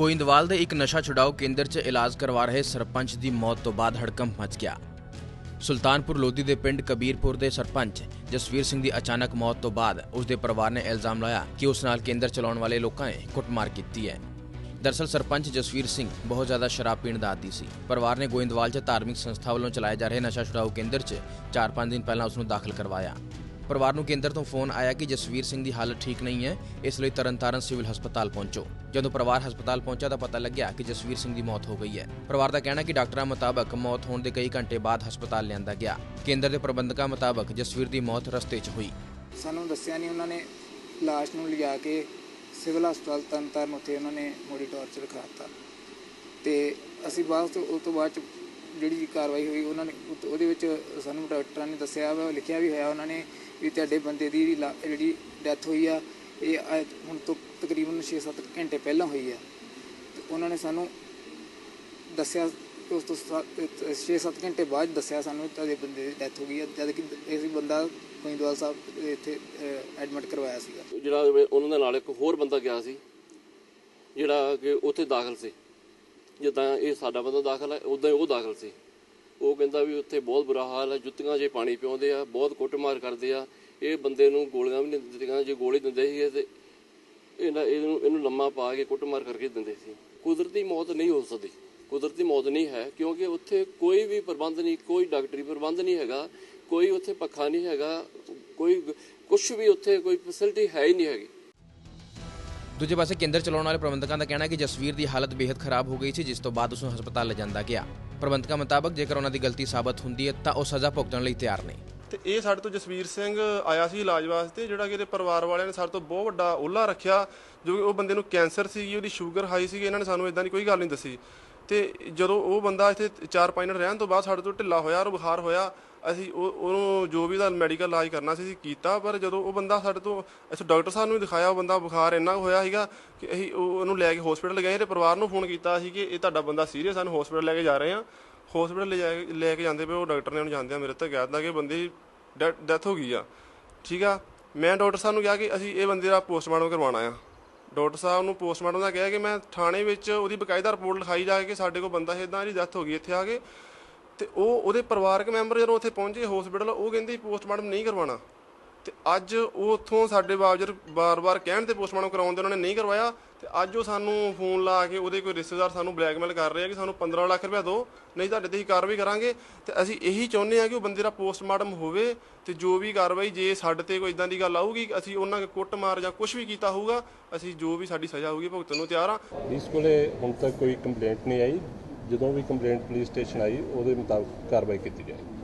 ਗੋਇੰਦਵਾਲ ਦੇ ਇੱਕ ਨਸ਼ਾ ਛੁਡਾਊ ਕੇਂਦਰ 'ਚ ਇਲਾਜ ਕਰਵਾ ਰਹੇ ਸਰਪੰਚ ਦੀ ਮੌਤ ਤੋਂ ਬਾਅਦ ਹੜਕੰਪ ਮਚ ਗਿਆ। ਸੁਲਤਾਨਪੁਰ ਲੋਧੀ ਦੇ ਪਿੰਡ ਕਬੀਰਪੁਰ ਦੇ ਸਰਪੰਚ ਜਸਵੀਰ ਸਿੰਘ ਦੀ ਅਚਾਨਕ ਮੌਤ ਤੋਂ ਬਾਅਦ ਉਸ ਦੇ ਪਰਿਵਾਰ ਨੇ ਇਲਜ਼ਾਮ ਲਾਇਆ ਕਿ ਉਸ ਨਾਲ ਕੇਂਦਰ ਚਲਾਉਣ ਵਾਲੇ ਲੋਕਾਂ ਨੇ ਕੁੱਟਮਾਰ ਕੀਤੀ ਹੈ। ਦਰਸਲ ਸਰਪੰਚ ਜਸਵੀਰ ਸਿੰਘ ਬਹੁਤ ਜ਼ਿਆਦਾ ਸ਼ਰਾਬ ਪੀਣ ਦਾ ਆਦੀ ਸੀ। ਪਰਿਵਾਰ ਨੇ ਗੋਇੰਦਵਾਲ 'ਚ ਧਾਰਮਿਕ ਸੰਸਥਾ ਵੱਲੋਂ ਚਲਾਏ ਜਾ ਰਹੇ ਨਸ਼ਾ ਛੁਡਾਊ ਕੇਂਦਰ 'ਚ 4-5 ਦਿਨ ਪਹਿਲਾਂ ਉਸ ਨੂੰ ਦਾਖਲ ਕਰਵਾਇਆ। ਪਰਿਵਾਰ ਨੂੰ ਕੇਂਦਰ ਤੋਂ ਫੋਨ ਆਇਆ ਕਿ ਜਸਵੀਰ ਸਿੰਘ ਦੀ ਹਾਲਤ ਠੀਕ ਨਹੀਂ ਹੈ, ਇਸ ਲਈ ਤਰਨਤਾਰਨ ਸਿਵਲ ਹਸਪਤਾਲ ਪਹੁੰਚੋ। ਜਦੋਂ ਪਰਿਵਾਰ ਹਸਪਤਾਲ ਪਹੁੰਚਿਆ ਤਾਂ ਪਤਾ ਲੱਗਿਆ ਕਿ ਜਸਵੀਰ ਸਿੰਘ ਦੀ ਮੌਤ ਹੋ ਗਈ ਹੈ। ਪਰਿਵਾਰ ਦਾ ਕਹਿਣਾ ਕਿ ਡਾਕਟਰਾਂ ਮੁਤਾਬਕ ਮੌਤ ਹੋਣ ਦੇ ਕਈ ਘੰਟੇ ਬਾਅਦ ਹਸਪਤਾਲ ਲਿਆਂਦਾ ਗਿਆ। ਕੇਂਦਰ ਦੇ ਪ੍ਰਬੰਧਕਾਂ ਮੁਤਾਬਕ ਜਸਵੀਰ ਦੀ ਮੌਤ ਰਸਤੇ 'ਚ ਹੋਈ। ਸਾਨੂੰ ਦੱਸਿਆ ਨਹੀਂ ਉਹਨਾਂ ਨੇ, ਲਾਸ਼ ਨੂੰ ਲਿਆ ਕੇ ਸਿਵਲ ਹਸਪਤਾਲ ਤਰਨਤਾਰਨ ਉੱਥੇ ਉਹਨਾਂ ਨੇ ਮੋੜੀ ਟਾਰਚਰ ਰਖਾਤਾ ਤੇ ਅਸੀਂ ਬਾਅਦ ਤੋਂ ਉਸ ਤੋਂ ਬਾਅਦ ਚ ਜਿਹੜੀ ਕਾਰਵਾਈ ਹੋਈ, ਉਹਨਾਂ ਨੇ ਉਹਦੇ ਵਿੱਚ ਸਾਨੂੰ ਡਾਕਟਰਾਂ ਨੇ ਦੱਸਿਆ ਵਾ, ਲਿਖਿਆ ਵੀ ਹੋਇਆ ਉਹਨਾਂ ਨੇ ਵੀ ਤੁਹਾਡੇ ਬੰਦੇ ਦੀ ਜਿਹੜੀ ਡੈਥ ਹੋਈ ਆ, ਇਹ ਹੁਣ ਤੋਂ ਤਕਰੀਬਨ 6-7 ਘੰਟੇ ਪਹਿਲਾਂ ਹੋਈ ਆ। ਤੇ ਉਹਨਾਂ ਨੇ ਸਾਨੂੰ ਦੱਸਿਆ ਕਿ ਉਸ ਤੋਂ 6-7 ਘੰਟੇ ਬਾਅਦ ਦੱਸਿਆ ਸਾਨੂੰ ਤੁਹਾਡੇ ਬੰਦੇ ਦੀ ਡੈਥ ਹੋ ਗਈ ਆ, ਜਦ ਕਿ ਇਹ ਬੰਦਾ ਗੋਇੰਦਵਾਲ ਸਾਹਿਬ ਇੱਥੇ ਐਡਮਿਟ ਕਰਵਾਇਆ ਸੀਗਾ। ਜਿਹੜਾ ਉਹਨਾਂ ਦੇ ਨਾਲ ਇੱਕ ਹੋਰ ਬੰਦਾ ਗਿਆ ਸੀ, ਜਿਹੜਾ ਕਿ ਉੱਥੇ ਦਾਖਲ ਸੀ। ਜਿੱਦਾਂ ਇਹ ਸਾਡਾ ਬੰਦਾ ਦਾਖਲ ਹੈ, ਉਦਾਂ ਹੀ ਉਹ ਦਾਖਲ ਸੀ। ਉਹ ਕਹਿੰਦਾ ਵੀ ਉੱਥੇ ਬਹੁਤ ਬੁਰਾ ਹਾਲ ਹੈ, ਜੁੱਤੀਆਂ 'ਚ ਪਾਣੀ ਪਿਆਉਂਦੇ ਆ, ਬਹੁਤ ਕੁੱਟਮਾਰ ਕਰਦੇ ਆ, ਇਹ ਬੰਦੇ ਨੂੰ ਗੋਲੀਆਂ ਵੀ ਨਹੀਂ ਦਿੱਤੀਆਂ, ਜੇ ਗੋਲੀ ਦਿੰਦੇ ਸੀ ਤੇ ਇਹਨਾਂ, ਇਹਨੂੰ ਇਹਨੂੰ ਲੰਮਾ ਪਾ ਕੇ ਕੁੱਟਮਾਰ ਕਰਕੇ ਦਿੰਦੇ ਸੀ। ਕੁਦਰਤੀ ਮੌਤ ਨਹੀਂ ਹੋ ਸਕਦੀ। ਕੁਦਰਤੀ ਮੌਤ ਨਹੀਂ ਹੈ, ਕਿਉਂਕਿ ਉੱਥੇ ਕੋਈ ਵੀ ਪ੍ਰਬੰਧ ਨਹੀਂ, ਕੋਈ ਡਾਕਟਰੀ ਪ੍ਰਬੰਧ ਨਹੀਂ ਹੈਗਾ, ਕੋਈ ਉੱਥੇ ਪੱਖਾ ਨਹੀਂ ਹੈਗਾ, ਕੋਈ ਕੁਝ ਵੀ ਉੱਥੇ ਕੋਈ ਫੈਸਿਲਿਟੀ ਹੈ ਹੀ ਨਹੀਂ ਹੈਗੀ। ਦੂਜੇ ਪਾਸੇ ਕੇਂਦਰ ਚਲਾਉਣ ਵਾਲੇ ਪ੍ਰਬੰਧਕਾਂ ਦਾ ਕਹਿਣਾ ਹੈ ਕਿ ਜਸਵੀਰ ਦੀ ਹਾਲਤ ਬੇहद ਖਰਾਬ ਹੋ ਗਈ ਸੀ, ਜਿਸ ਤੋਂ ਬਾਅਦ ਉਸ ਨੂੰ ਹਸਪਤਾਲ ਲਿਜਾਂਦਾ ਗਿਆ। ਪ੍ਰਬੰਧਕਾਂ ਮੁਤਾਬਕ ਜੇਕਰ ਉਹਨਾਂ ਦੀ ਗਲਤੀ ਸਾਬਤ ਹੁੰਦੀ ਹੈ, ਤਾਂ ਉਹ ਸਜ਼ਾ ਭੁਗਤਣ ਲਈ ਤਿਆਰ ਨੇ। ਤੇ ਇਹ ਸਾਡੇ ਤੋਂ ਜਸਵੀਰ ਸਿੰਘ ਆਇਆ ਸੀ ਇਲਾਜ ਵਾਸਤੇ, ਜਿਹੜਾ ਕਿ ਇਹਦੇ ਪਰਿਵਾਰ ਵਾਲਿਆਂ ਨੇ ਸਾਡੇ ਤੋਂ ਬਹੁਤ ਵੱਡਾ ਓਲਾ ਰੱਖਿਆ, ਜੋ ਕਿ ਉਹ ਬੰਦੇ ਨੂੰ ਕੈਂਸਰ ਸੀਗੀ, ਉਹਦੀ ਸ਼ੂਗਰ ਹਾਈ ਸੀਗੀ, ਇਹਨਾਂ ਨੇ ਸਾਨੂੰ ਇਦਾਂ ਦੀ ਕੋਈ ਗੱਲ ਨਹੀਂ ਦੱਸੀ। ਤੇ ਜਦੋਂ ਉਹ ਬੰਦਾ ਇੱਥੇ 4-5 ਦਿਨ ਰਹਿਣ ਤੋਂ ਬਾਅਦ ਸਾਡੇ ਤੋਂ ਢਿੱਲਾ ਹੋਇਆ ਔਰ ਬੁਖਾਰ ਹੋਇਆ ਅਸੀਂ ਉਹ ਉਹਨੂੰ ਜੋ ਵੀ ਦਾ ਮੈਡੀਕਲ ਇਲਾਜ ਕਰਨਾ ਸੀ, ਅਸੀਂ ਕੀਤਾ, ਪਰ ਜਦੋਂ ਉਹ ਬੰਦਾ ਸਾਡੇ ਤੋਂ ਅਸੀਂ ਡਾਕਟਰ ਸਾਹਿਬ ਨੂੰ ਵੀ ਦਿਖਾਇਆ, ਉਹ ਬੰਦਾ ਬੁਖਾਰ ਇੰਨਾ ਕੁ ਹੋਇਆ ਸੀਗਾ ਕਿ ਅਸੀਂ ਉਹ- ਉਹਨੂੰ ਲੈ ਕੇ ਹਸਪੀਟਲ ਗਏ ਤੇ ਪਰਿਵਾਰ ਨੂੰ ਫੋਨ ਕੀਤਾ ਸੀ ਕਿ ਇਹ ਤੁਹਾਡਾ ਬੰਦਾ ਸੀਰੀਅਸ ਹਨ ਹਸਪੀਟਲ ਲੈ ਕੇ ਜਾ ਰਹੇ ਆ। ਹਸਪੀਟਲ ਲੈ ਜਾ ਕੇ ਲੈ ਕੇ ਜਾਂਦੇ ਪਏ, ਉਹ ਡਾਕਟਰ ਨੇ ਉਹਨੂੰ ਜਾਂਦੇ ਆ ਮੇਰੇ ਤੱਕ ਕਹਿ ਦਿੱਤਾ ਕਿ ਬੰਦੇ ਦੀ ਡੈਥ ਹੋ ਗਈ ਆ। ਠੀਕ ਆ? ਮੈਂ ਡਾਕਟਰ ਸਾਹਿਬ ਨੂੰ ਕਿਹਾ ਕਿ ਅਸੀਂ ਇਹ ਬੰਦੇ ਦਾ ਪੋਸਟਮਾਰਟਮ ਕਰਵਾਉਣਾ ਆ। ਡਾਕਟਰ ਸਾਹਿਬ ਨੂੰ ਪੋਸਟਮਾਰਟਮ ਦਾ ਕਿਹਾ ਕਿ ਮੈਂ ਥਾਣੇ ਵਿੱਚ ਉਹਦੀ ਬਕਾਇਦਾ ਰਿਪੋਰਟ ਲਿਖਾਈ ਜਾ ਕੇ ਸਾਡੇ ਕੋਲ ਬੰਦਾ ਇਦਾਂ ਦੀ ਡੈਥ ਹੋ ਗਈ ਇੱਥੇ ਆ ਕੇ। ਤੇ ਉਹ ਉਹਦੇ ਪਰਿਵਾਰਕ ਮੈਂਬਰ ਜਦੋਂ ਉੱਥੇ ਪਹੁੰਚੇ ਹਸਪੀਟਲ ਉਹ ਕਹਿੰਦੇ ਪੋਸਟਮਾਰਟਮ ਨਹੀਂ ਕਰਵਾਉਣਾ। ਤੇ ਅੱਜ ਉਹ ਉੱਥੋਂ ਸਾਡੇ ਬਾਵਜੂਦ ਬਾਰ-ਬਾਰ ਕਹਿਣ ਤੇ ਪੋਸਟਮਾਰਟਮ ਕਰਾਉਣ ਦੇ ਉਹਨਾਂ ਨੇ ਨਹੀਂ ਕਰਵਾਇਆ। ਤੇ ਅੱਜ ਉਹ ਸਾਨੂੰ ਫੋਨ ਲਾ ਕੇ ਉਹਦੇ ਕੋਈ ਰਿਸ਼ਤੇਦਾਰ ਸਾਨੂੰ ਬਲੈਕਮੇਲ ਕਰ ਰਿਹਾ ਕਿ ਸਾਨੂੰ 15 ਲੱਖ ਰੁਪਏ ਦਿਓ, ਨਹੀਂ ਤੁਹਾਡੇ ਤੇ ਹੀ ਕਾਰਵਾਈ ਕਰਾਂਗੇ। ਤੇ ਅਸੀਂ ਇਹੀ ਚਾਹੁੰਦੇ ਹਾਂ ਕਿ ਉਹ ਬੰਦੇ ਦਾ ਪੋਸਟਮਾਰਟਮ ਹੋਵੇ ਤੇ ਜੋ ਵੀ ਕਾਰਵਾਈ ਜੇ ਸਾਡੇ ਤੇ ਕੋਈ ਇਦਾਂ ਦੀ ਗੱਲ ਆਊਗੀ, ਅਸੀਂ ਉਹਨਾਂ ਦੇ ਕੁੱਟਮਾਰ ਜਾਂ ਕੁਝ ਵੀ ਕੀਤਾ ਹੋਊਗਾ, ਅਸੀਂ ਜੋ ਵੀ ਸਾਡੀ ਸਜ਼ਾ ਹੋਊਗੀ ਭੁਗਤਣ ਨੂੰ ਤਿਆਰ ਹਾਂ। ਇਸ ਕੋਲੇ ਹੁਣ ਤੱਕ ਕੋਈ ਕੰਪਲੇਂਟ ਨਹੀਂ ਆਈ। ਜਦੋਂ ਵੀ ਕੰਪਲੇਂਟ ਪੁਲਿਸ ਸਟੇਸ਼ਨ ਆਈ ਉਹਦੇ ਮੁਤਾਬਕ ਕਾਰਵਾਈ ਕੀਤੀ ਜਾਏਗੀ।